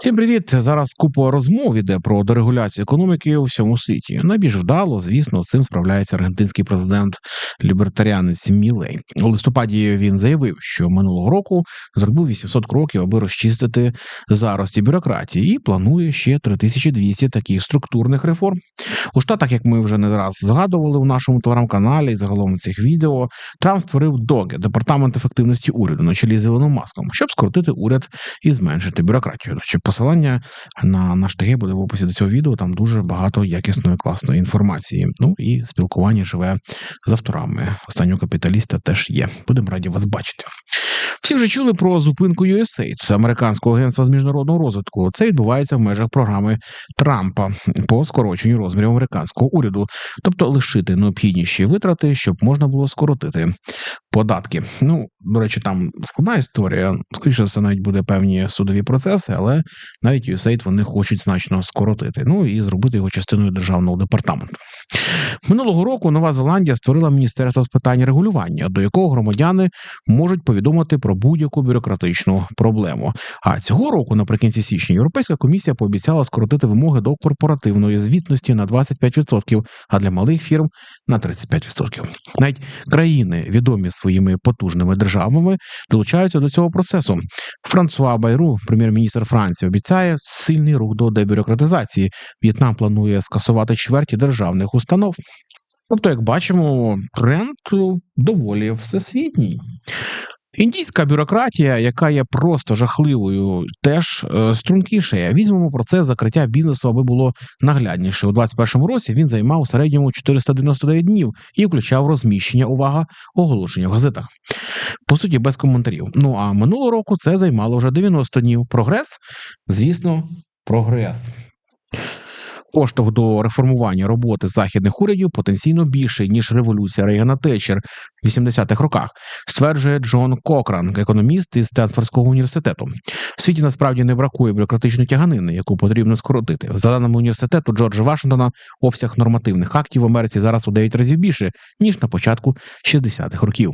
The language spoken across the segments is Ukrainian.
Всім привіт! Зараз купа розмов іде про дерегуляцію економіки у всьому світі. Найбільш вдало, звісно, з цим справляється аргентинський президент лібертаріанець Мілей. У листопаді він заявив, що минулого року зробив 800 кроків, аби розчистити зарості бюрократії, і планує ще 3200 таких структурних реформ. У штатах, як ми вже не раз згадували у нашому телеграм-каналі і загалом цих відео, Трамп створив ДОГЕ, департамент ефективності уряду на чолі з Ілоном Маском, щоб скоротити уряд і зменшити бюрократію. Посилання на наш ТГ буде в описі до цього відео. Там дуже багато якісної класної інформації. Ну і спілкування живе з авторами. Останнього капіталіста теж є. Будемо раді вас бачити. Всі вже чули про зупинку USAID, це американського агентства з міжнародного розвитку. Це відбувається в межах програми Трампа по скороченню розмірів американського уряду, тобто лишити необхідніші витрати, щоб можна було скоротити податки. Ну до речі, там складна історія. Скоріше все, навіть буде певні судові процеси, але навіть USAID вони хочуть значно скоротити. Ну і зробити його частиною державного департаменту. Минулого року Нова Зеландія створила міністерство з питань регулювання, до якого громадяни можуть повідомити про будь-яку бюрократичну проблему. А цього року, наприкінці січня, Європейська комісія пообіцяла скоротити вимоги до корпоративної звітності на 25%, а для малих фірм на 35%. Навіть країни, відомі своїми потужними державами, долучаються до цього процесу. Франсуа Байру, прем'єр-міністр Франції, обіцяє сильний рух до дебюрократизації. В'єтнам планує скасувати чверті державних установ. Тобто, як бачимо, тренд доволі всесвітній. Індійська бюрократія, яка є просто жахливою, теж е, стрункіше. Візьмемо процес закриття бізнесу, аби було наглядніше. У 2021 році він займав у середньому 499 днів і включав розміщення увага оголошення в газетах. По суті, без коментарів. Ну а минулого року це займало вже 90 днів. Прогрес, звісно, прогрес. Поштовх до реформування роботи західних урядів потенційно більший ніж революція Рейгана Тетчер в 80-х роках, стверджує Джон Кокран, економіст із Стенфордського університету. В світі насправді не бракує бюрократичної тяганини, яку потрібно скоротити. За даними університету Джорджа Вашингтона, обсяг нормативних актів в Америці зараз у 9 разів більше ніж на початку 60-х років.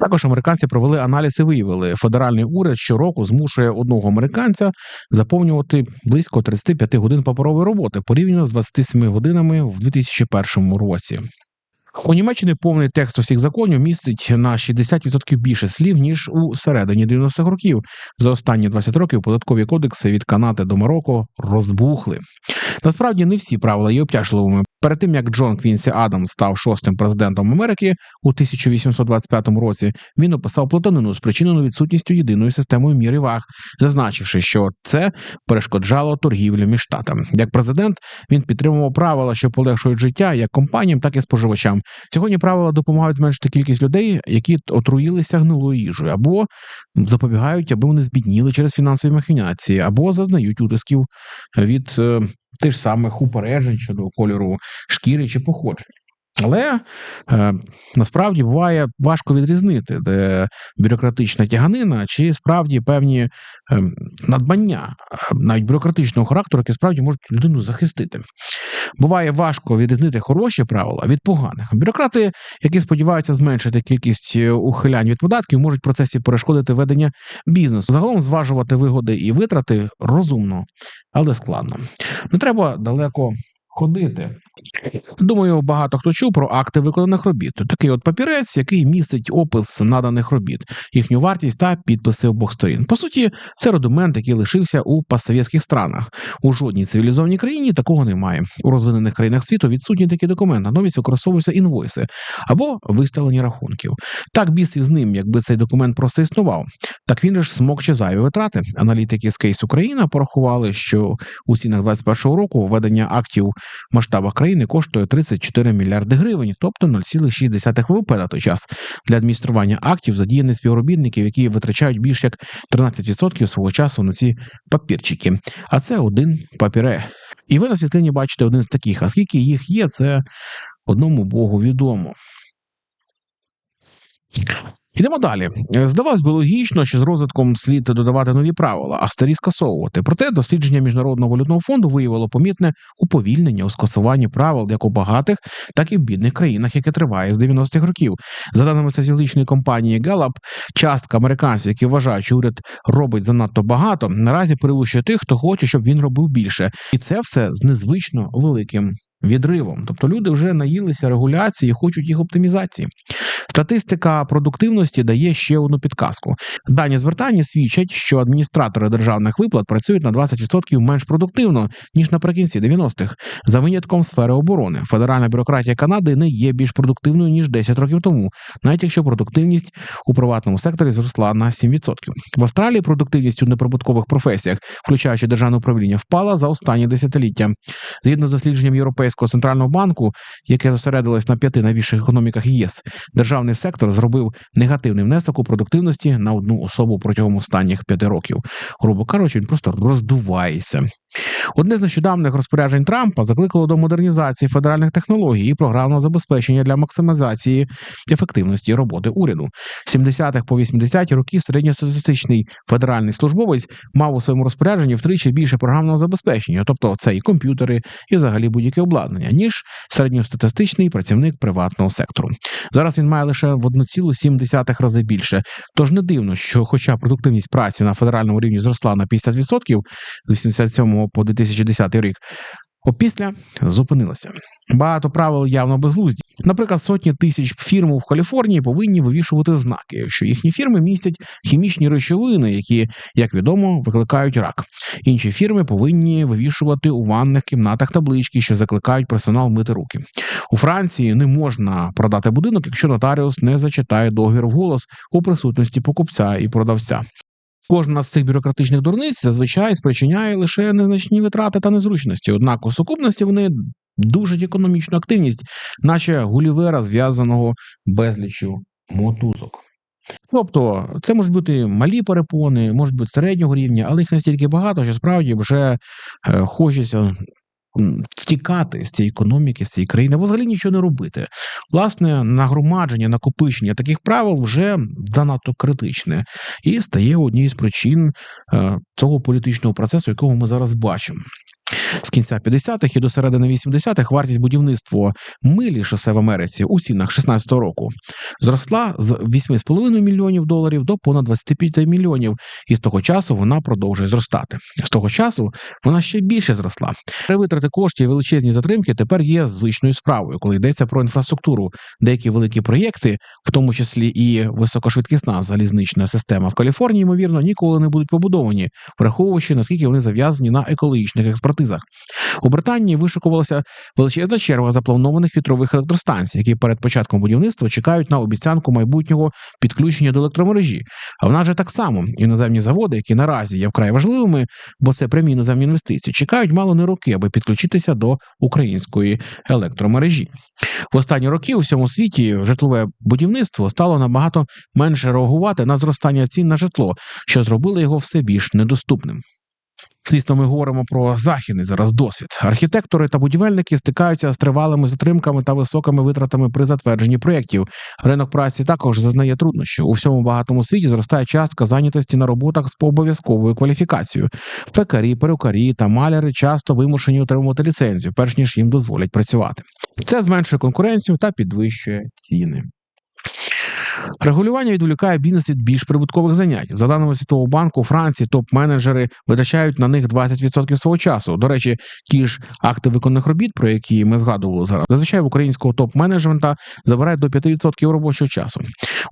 Також американці провели аналіз і виявили, федеральний уряд щороку змушує одного американця заповнювати близько 35 годин паперової роботи порівняно з 27 годинами в 2001 році. У Німеччині повний текст усіх законів містить на 60% більше слів ніж у середині 90-х років. За останні 20 років податкові кодекси від Канади до Марокко розбухли. Насправді не всі правила є обтяжливими. Перед тим як Джон Квінсі Адамс став шостим президентом Америки у 1825 році, він описав плутанину, спричинену відсутністю єдиної системи мір і ваг, зазначивши, що це перешкоджало торгівлю між штатами. Як президент він підтримував правила, що полегшують життя як компаніям, так і споживачам. Сьогодні правила допомагають зменшити кількість людей, які отруїлися гнилою їжею, або запобігають, аби вони збідніли через фінансові махінації, або зазнають утисків від е, тих самих упереджень щодо кольору шкіри чи походження. Але е, насправді буває важко відрізнити, де бюрократична тяганина чи справді певні е, надбання, навіть бюрократичного характеру, які справді можуть людину захистити. Буває важко відрізнити хороші правила від поганих. Бюрократи, які сподіваються зменшити кількість ухилянь від податків, можуть в процесі перешкодити ведення бізнесу. Загалом зважувати вигоди і витрати розумно, але складно. Не треба далеко ходити. Думаю, багато хто чув про акти виконаних робіт. Такий от папірець, який містить опис наданих робіт, їхню вартість та підписи обох сторін. По суті, це рудимент, який лишився у постсовєтських странах. У жодній цивілізованій країні такого немає. У розвинених країнах світу відсутні такі документи, натомість використовуються інвойси або виставлені рахунків. Так біс із ним, якби цей документ просто існував. Так він ж смокче зайві витрати. Аналітики з Кейс Україна порахували, що у цінах 21 року введення актів масштабах країни коштує 34 мільярди гривень, тобто 0,6 ВВП на той час. Для адміністрування актів задіяні співробітників, які витрачають більш як 13% свого часу на ці папірчики. А це один папіре. І ви на світлині бачите один з таких. А скільки їх є, це одному Богу відомо. Йдемо далі. Здавалось би логічно, що з розвитком слід додавати нові правила, а старі скасовувати. Проте дослідження міжнародного валютного фонду виявило помітне уповільнення у скасуванні правил як у багатих, так і в бідних країнах, яке триває з 90-х років. За даними соціологічної компанії Gallup, частка американців, які вважають, що уряд робить занадто багато, наразі перевищує тих, хто хоче, щоб він робив більше, і це все з незвично великим. Відривом, тобто люди вже наїлися регуляції хочуть їх оптимізації. Статистика продуктивності дає ще одну підказку. Дані з Британії свідчать, що адміністратори державних виплат працюють на 20% менш продуктивно ніж наприкінці 90-х. За винятком сфери оборони. Федеральна бюрократія Канади не є більш продуктивною ніж 10 років тому, навіть якщо продуктивність у приватному секторі зросла на 7%. В Австралії продуктивність у неприбуткових професіях, включаючи державне управління, впала за останні десятиліття. Згідно з дослідженням Європейського центрального банку, яке зосередилось на п'яти найбільших економіках ЄС, державний сектор зробив негативний внесок у продуктивності на одну особу протягом останніх п'яти років. Грубо кажучи, він просто роздувається. Одне з нещодавних розпоряджень Трампа закликало до модернізації федеральних технологій і програмного забезпечення для максимізації ефективності роботи уряду. З 70-х по 80-ті роки середньостатистичний федеральний службовець мав у своєму розпорядженні втричі більше програмного забезпечення, тобто це і комп'ютери, і взагалі будь-яке обладнання, ніж середньостатистичний працівник приватного сектору. Зараз він має лише в 1,7 рази більше. Тож не дивно, що, хоча продуктивність праці на федеральному рівні зросла на 50% з 87 по 2010 рік. Опісля зупинилася. Багато правил явно безглузді. Наприклад, сотні тисяч фірм в Каліфорнії повинні вивішувати знаки, що їхні фірми містять хімічні речовини, які, як відомо, викликають рак. Інші фірми повинні вивішувати у ванних кімнатах таблички, що закликають персонал мити руки. У Франції не можна продати будинок, якщо нотаріус не зачитає договір вголос у присутності покупця і продавця. Кожна з цих бюрократичних дурниць зазвичай спричиняє лише незначні витрати та незручності. Однак у сукупності вони дужать економічну активність, наче гулівера, зв'язаного безлічю мотузок. Тобто, це можуть бути малі перепони, можуть бути середнього рівня, але їх настільки багато, що справді вже е, хочеться втікати з цієї економіки, з цієї країни, або взагалі нічого не робити. Власне, нагромадження, накопичення таких правил вже занадто критичне і стає однією з причин е, цього політичного процесу, якого ми зараз бачимо. З кінця 50-х і до середини 80-х вартість будівництва милі шосе в Америці у цінах 16-го року зросла з 8,5 мільйонів доларів до понад 25 мільйонів, і з того часу вона продовжує зростати. З того часу вона ще більше зросла. Витрати коштів і величезні затримки тепер є звичною справою, коли йдеться про інфраструктуру. Деякі великі проєкти, в тому числі і високошвидкісна залізнична система в Каліфорнії, ймовірно, ніколи не будуть побудовані, враховуючи наскільки вони зав'язані на екологічних експертизах. У Британії вишукувалася величезна черга запланованих вітрових електростанцій, які перед початком будівництва чекають на обіцянку майбутнього підключення до електромережі. А в нас же так само іноземні заводи, які наразі є вкрай важливими, бо це прямі іноземні інвестиції, чекають мало не роки, аби підключитися до української електромережі. В останні роки у всьому світі житлове будівництво стало набагато менше реагувати на зростання цін на житло, що зробило його все більш недоступним. Звісно, ми говоримо про західний зараз досвід. Архітектори та будівельники стикаються з тривалими затримками та високими витратами при затвердженні проєктів. Ринок праці також зазнає труднощів. У всьому багатому світі зростає частка зайнятості на роботах з обов'язковою кваліфікацією. Пекарі, перукарі та маляри часто вимушені отримувати ліцензію, перш ніж їм дозволять працювати. Це зменшує конкуренцію та підвищує ціни. Регулювання відволікає бізнес від більш прибуткових занять. За даними Світового банку, у Франції топ-менеджери витрачають на них 20% свого часу. До речі, ті ж акти виконаних робіт, про які ми згадували зараз, зазвичай в українського топ-менеджмента забирають до 5% робочого часу.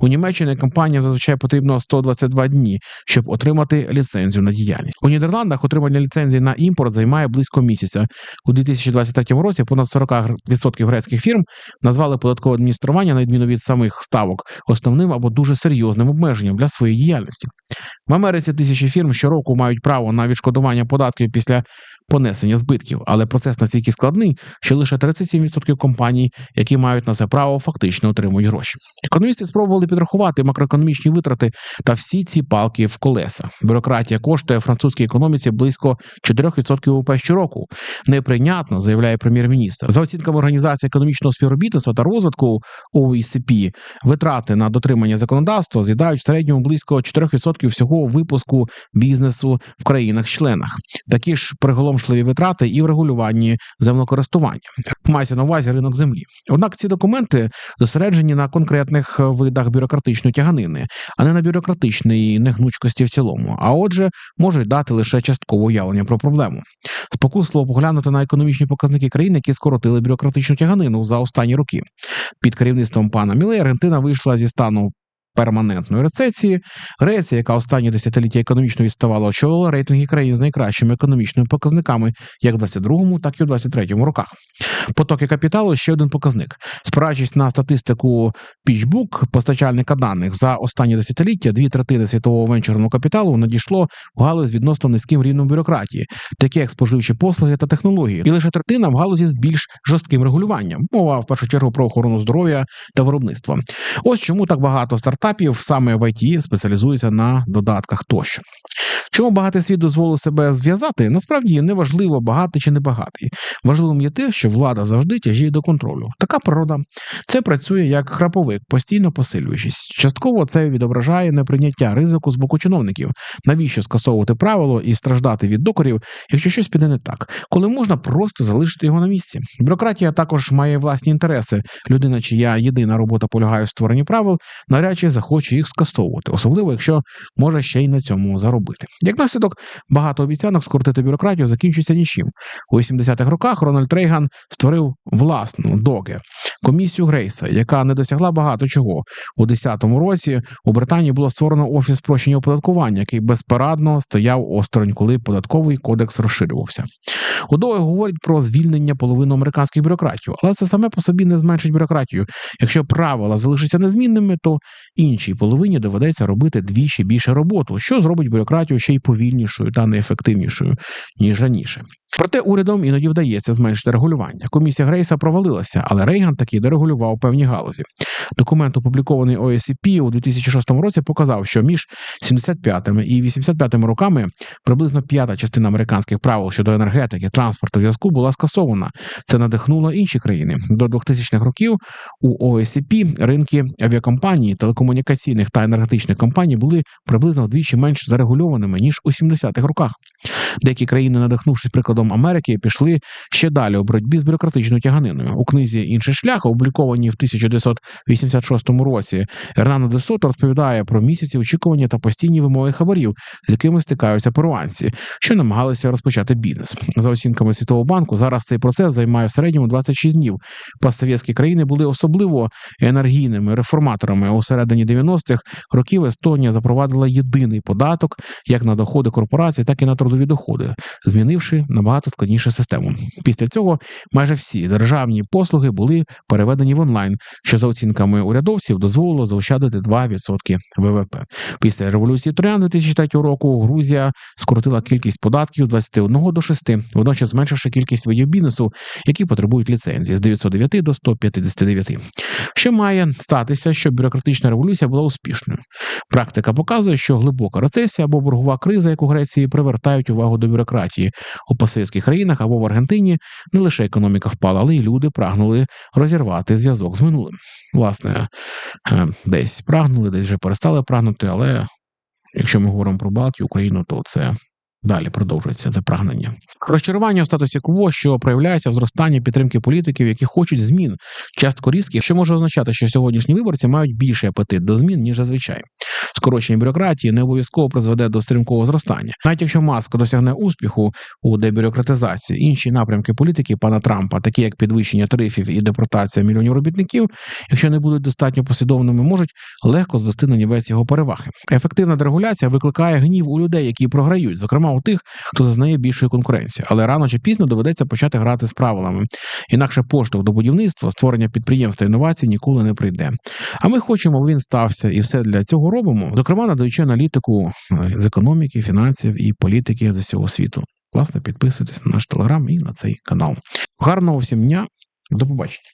У Німеччині компаніям зазвичай потрібно 122 дні, щоб отримати ліцензію на діяльність. У Нідерландах отримання ліцензії на імпорт займає близько місяця. У 2023 році понад 40% грецьких фірм назвали податкове адміністрування на відміну від самих ставок основним або дуже серйозним обмеженням для своєї діяльності. В Америці тисячі фірм щороку мають право на відшкодування податків після понесення збитків, але процес настільки складний, що лише 37% компаній, які мають на це право, фактично отримують гроші. Економісти спробували підрахувати макроекономічні витрати та всі ці палки в колеса. Бюрократія коштує французькій економіці близько 4% ВВП щороку. Неприйнятно, заявляє прем'єр-міністр. За оцінками організації економічного співробітництва та розвитку OECD, витрати на дотримання законодавства з'їдають в середньому близько 4% всього випуску бізнесу в країнах-членах. Такі ж приголомшливі витрати і в регулюванні землекористування. Мається на увазі ринок землі. Однак ці документи зосереджені на конкретних видах бюрократичної тяганини, а не на бюрократичної негнучкості в цілому. А отже, можуть дати лише часткове уявлення про проблему. Спокусливо поглянути на економічні показники країн, які скоротили бюрократичну тяганину за останні роки. Під керівництвом пана Міле Аргентина вийшла зі стану. Перманентної рецесії Греція, яка останні десятиліття економічно відставала, очолила рейтинги країн з найкращими економічними показниками як в 22-му, так і в 23-му роках. Потоки капіталу ще один показник. Спираючись на статистику PitchBook, постачальника даних за останні десятиліття, дві третини світового венчурного капіталу надійшло в галузь відносно низьким рівнем бюрократії, такі як споживчі послуги та технології, і лише третина в галузі з більш жорстким регулюванням. Мова в першу чергу про охорону здоров'я та виробництво. Ось чому так багато стартапів саме в ІТ спеціалізується на додатках тощо. Чому багатий світ дозволив себе зв'язати? Насправді не важливо, багатий чи не багатий. Важливим є те, що влада завжди тяжіє до контролю. Така природа. Це працює як храповик, постійно посилюючись. Частково це відображає неприйняття ризику з боку чиновників. Навіщо скасовувати правило і страждати від докорів, якщо щось піде не так, коли можна просто залишити його на місці. Бюрократія також має власні інтереси. Людина, чия єдина робота полягає в створенні правил, навряд чи захоче їх скасовувати, особливо якщо може ще й на цьому заробити. Як наслідок, багато обіцянок скоротити бюрократію закінчується нічим. У 80-х роках Рональд Рейган створив власну доге комісію Грейса, яка не досягла багато чого. У 10-му році у Британії було створено офіс спрощення оподаткування, який безпарадно стояв осторонь, коли податковий кодекс розширювався. У Доге говорять про звільнення половини американських бюрократів, але це саме по собі не зменшить бюрократію. Якщо правила залишаться незмінними, то іншій половині доведеться робити двічі більше роботу, що зробить бюрократію ще й повільнішою та неефективнішою ніж раніше. Проте урядом іноді вдається зменшити регулювання. Комісія Грейса провалилася, але Рейган таки дерегулював певні галузі. Документ, опублікований ОСІП у 2006 році, показав, що між 75 і 85 роками приблизно п'ята частина американських правил щодо енергетики, транспорту зв'язку була скасована. Це надихнуло інші країни. До 2000-х років у ОСІП ринки авіакомпаній, телекомунікаційних та енергетичних компаній були приблизно вдвічі менш зарегульованими ніж у 70-х роках. Деякі країни, надихнувшись прикладом Америки, пішли ще далі у боротьбі з бюрократичною тяганиною. У книзі Інший шлях, опублікованій в 1986 році, Ернано де Сото розповідає про місяці очікування та постійні вимоги хабарів, з якими стикаються перуанці, що намагалися розпочати бізнес. За оцінками Світового банку, зараз цей процес займає в середньому 26 днів. Постсовєтські країни були особливо енергійними реформаторами. У середині 90-х років Естонія запровадила єдиний податок як на доходи корпорацій, так і на трудові доходи, змінивши набагато складнішу систему. Після цього майже всі державні послуги були переведені в онлайн, що за оцінками урядовців дозволило заощадити 2% ВВП. Після революції Троян 2003 року Грузія скоротила кількість податків з 21 до 6, водночас зменшивши кількість видів бізнесу, які потребують ліцензії з 909 до 159. Що має статися, щоб бюрократична революція була успішною? Практика показує, що глибока рецесія або боргова криза, як у Греції, привертають увагу до бюрократії у пасивських країнах або в Аргентині. Не лише економіка впала, але й люди прагнули розірвати зв'язок з минулим. Власне, е, десь прагнули, десь вже перестали прагнути, але якщо ми говоримо про Балтію, Україну, то це. Далі продовжується це прагнення. Розчарування в статусі КВО, що проявляється в зростанні підтримки політиків, які хочуть змін, частко різких, що може означати, що сьогоднішні виборці мають більший апетит до змін, ніж зазвичай. Скорочення бюрократії не обов'язково призведе до стрімкого зростання. Навіть якщо маска досягне успіху у дебюрократизації, інші напрямки політики пана Трампа, такі як підвищення тарифів і депортація мільйонів робітників, якщо не будуть достатньо послідовними, можуть легко звести на нівець його переваги. Ефективна дерегуляція викликає гнів у людей, які програють, зокрема у тих, хто зазнає більшої конкуренції, але рано чи пізно доведеться почати грати з правилами. Інакше поштовх до будівництва, створення підприємств та інновацій ніколи не прийде. А ми хочемо, він стався, і все для цього робимо, зокрема надаючи аналітику е, з економіки, фінансів і політики з усього світу. Власне, підписуйтесь на наш телеграм і на цей канал. Гарного всім дня, до побачення.